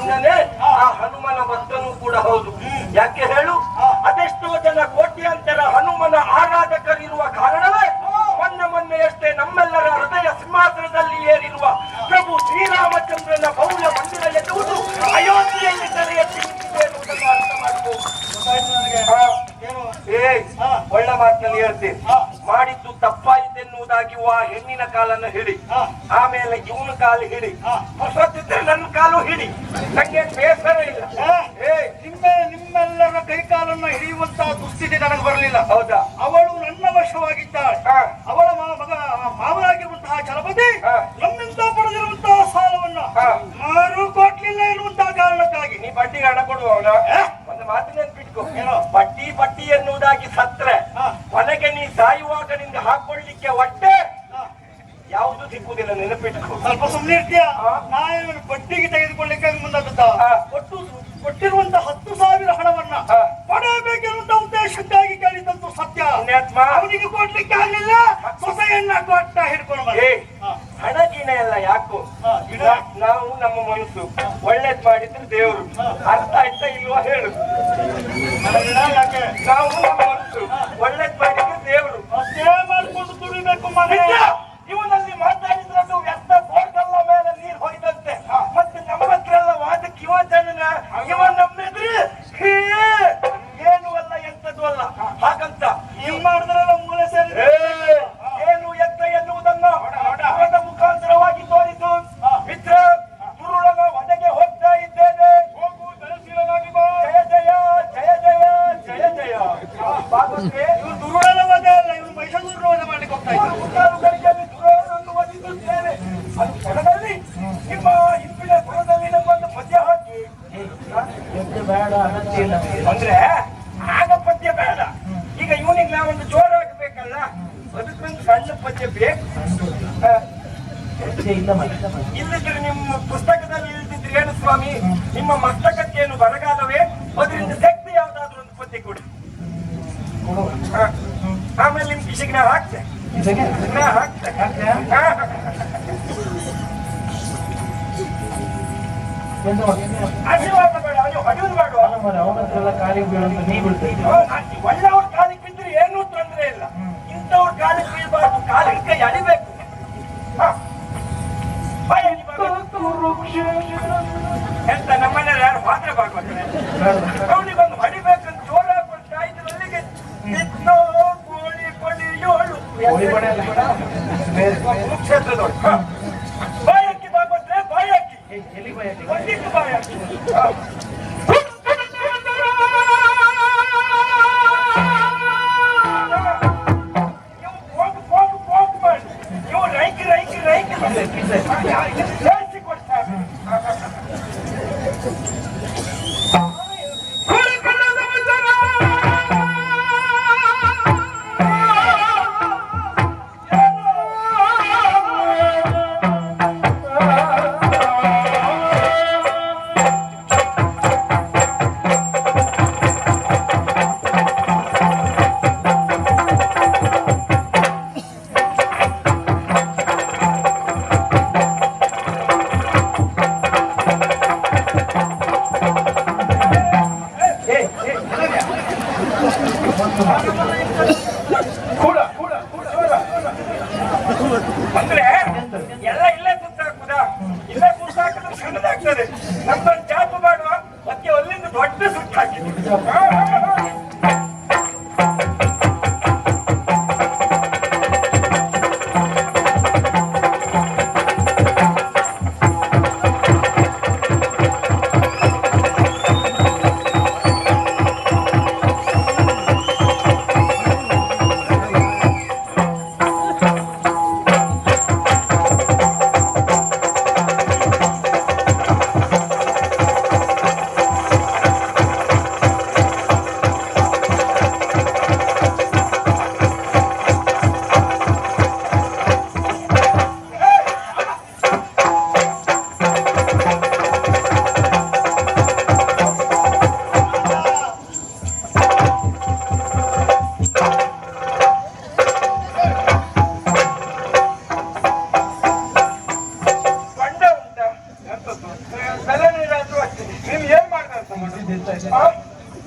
ಹನುಮಣ್ಣನೇ ಆ ಹನುಮನ ಭಕ್ತನು ಕೂಡ ಹೌದು. ಯಾಕೆ ಹೇಳು? ಅದೆಷ್ಟೋ ಜನ ಕೋಟ್ಯಾಂತರ ಹನುಮನ ಆರಾಧಕರಿರುವ ಕಾರಣವೇ ಮೊನ್ನೆ ಮೊನ್ನೆಯಷ್ಟೇ ನಮ್ಮೆಲ್ಲರ ಹೃದಯ ಸಿಂಹಾಸನದಲ್ಲಿ ಏರಿರುವ ಪ್ರಭು ಶ್ರೀರಾಮಚಂದ್ರನ ಭವ್ಯ ಮಂದಿರ ಎನ್ನುವುದು ಅಯೋಧ್ಯೆಯಲ್ಲಿ ತಲೆ ಎತ್ತಿ ಎನ್ನುವುದನ್ನು ಅರ್ಥ ಮಾಡಬಹುದು. ಏ ಒಳ್ಳೆ ಮಾತಿನಲ್ಲಿ ಹೇಳ್ತೀನಿ ತಪ್ಪಾಯಿತೆನ್ನುವುದಾಗಿ ಆ ಹೆಣ್ಣಿನ ಕಾಲನ್ನು ಹಿಡಿ. ಆಮೇಲೆ ಇವನ ಕಾಲು ಹಿಡಿ. ಹೊಸತಿದ್ರೆ ನನ್ನ ಕಾಲು ಹಿಡಿ. ನಂಗೆ ಬೇಸರ ಇಲ್ಲ. ಏ. ನಿಮ್ಮ ನಿಮ್ಮೆಲ್ಲರ ಕೈಕಾಲನ್ನ ಹಿಡಿಯುವಂತಹ ದುಸ್ಥಿತಿ ನನಗೆ ಬರಲಿಲ್ಲ. ಹೌದಾ? ಅವಳು ನನ್ನ ವಶವಾಗಿದ್ದಾಳೆ. ಅವಳ ಮಗ ಮಾವನಾಗಿರುವಂತಹ ಚಲಪತಿ ನನ್ನಿಂದ ನಮ್ಮಿಂದ ಪಡೆದಿರುವಂತಹ ಸಾಲವನ್ನ. ಮಾರು ಕೊಟ್ಲಿಲ್ಲ ಎನ್ನುವಂತಹ ಕಾರಣಕ್ಕಾಗಿ. ನೀ ಬಡ್ಡಿಗೆ ಹಣ ಕೊಡುವವನ ಏ? ಒಂದು ಮಾತಿನ ಬಿಟ್ಕೋ? ಬಡ್ಡಿ ಬಡ್ಡಿ ಎನ್ನುವುದಾಗಿ ಸತ್ರೆ ಹಾ. ಕೊನೆಗೆ ನೀ ಸಾಯುವಾಗ ನಿಂಗೆ ಹಾಕೊಳ್ಳಿಕ್ಕೆ ಹೊಟ್ಟೆ? ಯಾವ್ದು ಸಿಕ್ಕುವುದಿಲ್ಲ ನೆನಪಿಟ್ಕೋ. ಸ್ವಲ್ಪ ಸುಮ್ಮನೆ ಇರ್ತೀಯ. ನಾನು ಬಡ್ಡಿಗೆ ತೆಗೆದುಕೊಳ್ಳಿಕ್ಕೆ ಮುಂದಾಗುತ್ತ. ಒಟ್ಟು ಕೊಟ್ಟಿರುವಂತ ಹತ್ತು ಸಾವಿರ ಹಣವನ್ನ. ಪಡೆಯಬೇಕೆನ್ನುವಂತ ಉದ್ದೇಶಕ್ಕಾಗಿ ಕೇಳಿದಂತೂ ಸತ್ಯ. ಅವನಿಗೆ ಕೊಡ್ಲಿಕ್ಕೆ ಆಗಲಿಲ್ಲ. ಸೊಸೆಯನ್ನ ಕೊಟ್ಟ ಹಿಡ್ಕೊಂಡು. ಹಣ ಗಿಣ ಎಲ್ಲ ಯಾಕೋ? ನಾವು ನಮ್ಮ ಮನಸ್ಸು ಒಳ್ಳೇದ್ ಮಾಡಿದ್ರೆ ದೇವರು. ಅರ್ಥ ಆಯ್ತಾ ಇಲ್ವಾ ಹೇಳು? ನಾವು ನಮ್ಮ ಮನಸ್ಸು ಒಳ್ಳೇದ್ ಮಾಡಿದ್ರೆ ದೇವರು ಅಂದ್ರೆ ಆಗ ಪದ್ಯ ಬೇಡ. ಈಗ ಇವನಿಗೆ ನಾವೊಂದು ಜೋರಾಗಬೇಕಲ್ಲ? ಅದಕ್ಕೊಂದು ಸಣ್ಣ ಪದ್ಯ ಬೇಕು. ಇಲ್ಲದ್ರೆ ನಿಮ್ಮ ಪುಸ್ತಕದಲ್ಲಿ ಇಲ್ದಿದ್ರೆ ಏನು ಸ್ವಾಮಿ? ನಿಮ್ಮ ಮಸ್ತಕಕ್ಕೇನು ಬರಗಾಲವೇ ಅದರಿಂದ ಶಕ್ತಿ ಯಾವ್ದಾದ್ರು ಒಂದು ಪದ್ಯ ಕೊಡಿ ಹ. ಆಮೇಲೆ ನಿಮ್ ಕಿಶಿಗೆ ನಾ ಹಾಕ್ತೆ ನಾ ಹಾಕ್ತೆ ಹ. ಆಶೀರ್ವಾದ ಬೇಡ ಅಯ್ಯೋ ಹೊಡೆಯುವುದು ಬೇಡ ಅವನತ್ರ ಕಾಲಿಗೆ ಬೀಳುವಂತ ನೀ ಬೀಳ್ತೈತಿ ಒಳ್ಳೆಯವ್ರ ಕಾಲಿಗೆ ಬಿದ್ದರೆ ಏನೂ ತೊಂದರೆ ಇಲ್ಲ ಇಂಥವ್ರ ಕಾಲಿಗೆ ಬೀಳ್ಬಾರ್ದು ಕಾಲಿಗೆ ಕೈ ಅಳಿಬೇಕು. ಎಂತ ನಮ್ಮನೆಯಲ್ಲಿ ಯಾರು ಪಾತ್ರೆ ಮಾಡ್ಕೊತಾರೆ कोई बड़े क्षेत्र दो भाई की बात भाई की। खेली भाई की ಕೂಡ ಅಂದ್ರೆ ಎಲ್ಲ ಇಲ್ಲೇ ಕೂತಾಕುದ ಇಲ್ಲೇ ಕೂತಾಕಿದ್ರೆ ಸಣ್ಣದಾಗ್ತದೆ ನಮ್ಮ ಚಾಪು ಮಾಡುವ ಮತ್ತೆ ಅಲ್ಲಿಂದ ದೊಡ್ಡ ಸುಟ್ಟು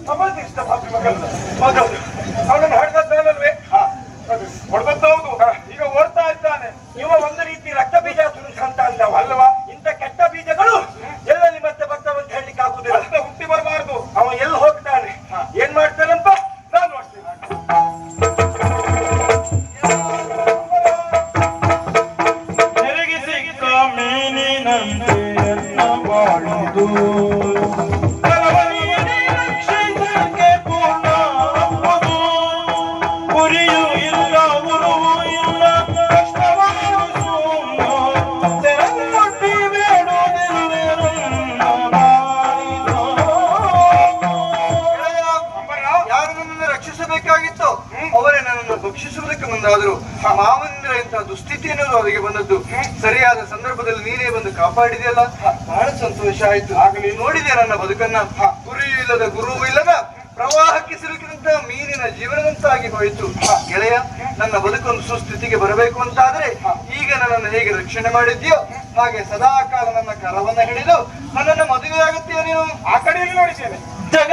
ಅಮ್ಮಂದು ಇಷ್ಟ ಪಾಪಿ ಮಗಳ್ದು. ಹೌದೌದು. ಅವನನ್ನು ಹೊಡೆದದ್ದು ಹೊಡೆದದ್ದು ಹೌದು ಈಗ ಓಡ್ತಾ ಇದ್ದಾನೆ ಇವ ಒಂದು ರೀತಿ ರಕ್ತ ಬೀಜ ಸುರಿಸಂತ ಅಂದವ ಅಲ್ವಾ ಇಂಥ ಕೆಟ್ಟ ಬೀಜಗಳು ಎಲ್ಲಲ್ಲಿ ಮತ್ತೆ ಬರ್ತಾವಂತ ಹೇಳಲಿಕ್ಕೆ ಆಗುದಿಲ್ಲ ರಕ್ತ ಹುಟ್ಟಿ ಬರಬಾರ್ದು ಅವ ಎಲ್ಲಿ ಹೋಗ್ತಾನೆ ಏನ್ ಮಾಡ್ತಾನಂತ ನಾನು ನೋಡ್ತೀನಿ ಮೀನಿನಂತೆ ಎನ್ನ ಭಕ್ಷಿಸುವುದಕ್ಕೆ ಮುಂದಾದರು ಮಾವನಿಂದ ಇಂತಹ ದುಸ್ಥಿತಿ ಅನ್ನೋದು ಅವರಿಗೆ ಬಂದದ್ದು. ಸರಿಯಾದ ಸಂದರ್ಭದಲ್ಲಿ ನೀನೇ ಬಂದು ಕಾಪಾಡಿದೆಯಲ್ಲ? ಬಹಳ ಸಂತೋಷ ಆಯ್ತು. ಆಗ ನೀನು ನೋಡಿದೆ ನನ್ನ ಬದುಕನ್ನ? ಗುರಿಯೂ ಇಲ್ಲದ ಗುರು ಇಲ್ಲದ ಪ್ರವಾಹಕ್ಕೆ ಸಿಲುಕಿದಂತ ಮೀನಿನ ಜೀವನದಂತಾಗಿ ಹೋಯಿತು. ಗೆಳೆಯ ನನ್ನ ಬದುಕೊಂದು ಸುಸ್ಥಿತಿಗೆ ಬರಬೇಕು ಅಂತಾದ್ರೆ ಈಗ ನನ್ನನ್ನು ಹೇಗೆ ರಕ್ಷಣೆ ಮಾಡಿದ್ಯೋ ಹಾಗೆ ಸದಾ ಕಾಲ ನನ್ನ ಕರವನ್ನ ಹಿಡಿದು ನನ್ನನ್ನು ಮದುವೆಯಾಗುತ್ತೀಯ ನೀನು? ಆ ಕಡೆಯಲ್ಲಿ ನೋಡಿದ್ದೇನೆ ಜಗ